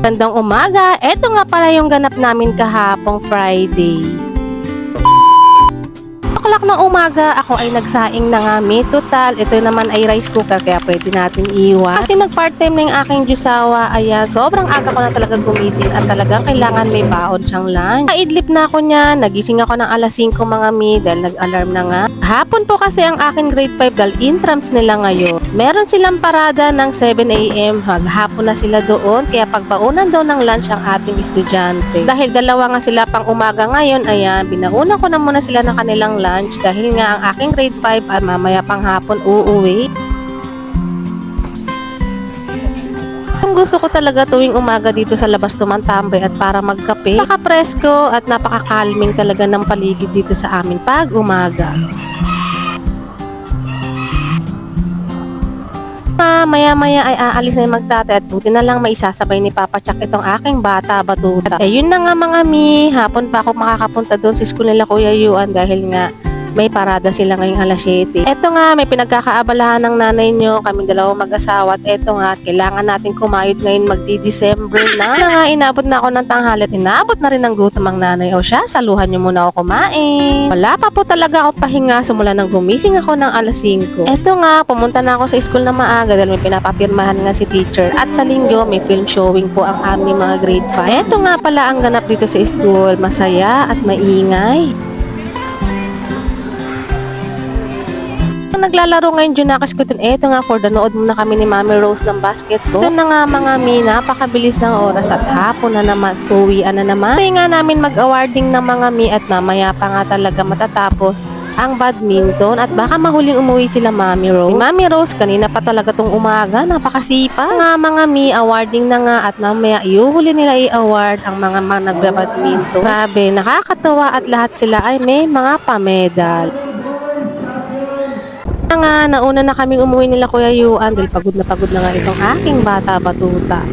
Gandang umaga, eto nga pala yung ganap namin kahapong Friday. O'clock ng umaga, ako ay nagsaing na nga may total. Ito naman ay rice cooker kaya pwede natin iwan. Kasi nag-part-time na yung aking jusawa. Ayan, sobrang aga ko na talaga gumising at talagang kailangan may baon siyang lunch. Kaidlip na ako niya, nagising ako ng alas 5 mga mi dahil nag-alarm na nga. Hapon po kasi ang aking grade 5 dahil intrams nila ngayon. Meron silang parada ng 7am. Maghapon na sila doon kaya pagbaunan daw ng lunch ang ating estudyante. Dahil dalawa nga sila pang umaga ngayon, ayan, binauna ko na muna sila ng kanilang lunch dahil nga ang aking grade 5 ay mamaya pang hapon uuwi. Ang gusto ko talaga tuwing umaga dito sa labas tumantambay at para magkape. Napaka-presko at napaka-calming talaga ng paligid dito sa amin pag umaga. Ma, maya-maya ay aalis na yung magtate at buti na lang may isasabay ni Papa Chuck itong aking bata batuta. Eh yun na nga mga mi, hapon pa ako makakapunta doon sa school nila Kuya Yuan dahil nga may parada sila ngayong alas 7. Eto nga, may pinagkakaabalahan ng nanay nyo, kami dalawang mag-asawa at eto nga, kailangan natin kumayod ngayon magdi-December na. Na nga, inabot na ako ng tanghali at inabot na rin ng gutom ang nanay. O siya, saluhan nyo muna ako kumain. Wala pa po talaga ako pahinga simula nang gumising ako ng alas 5. Eto nga, pumunta na ako sa school na maaga dahil may pinapapirmahan nga si teacher. At sa linggo, may film showing po ang aming mga grade 5. Eto nga pala ang ganap dito sa school. Masaya at maingay. Naglalaro ngayon Junakis ko din, eto nga for the nood muna kami ni Mami Rose ng basketball. Ito na nga mga mi, napakabilis ng oras at hapon na naman, uwian na naman. Kaya nga namin mag-awarding ng mga mi at mamaya pa nga talaga matatapos ang badminton at baka mahuling umuwi sila Mami Rose. Si Mami Rose, kanina pa talaga tong umaga, napakasipa. Nga mga mi, awarding na nga at mamaya iuhuli nila i-award ang mga mga nagbabadminton. Grabe, nakakatawa at lahat sila ay may mga pamedal. Na nga, nauna na kaming umuwi nila Kuya Yuan dahil pagod na pagod na nga itong aking bata batuta.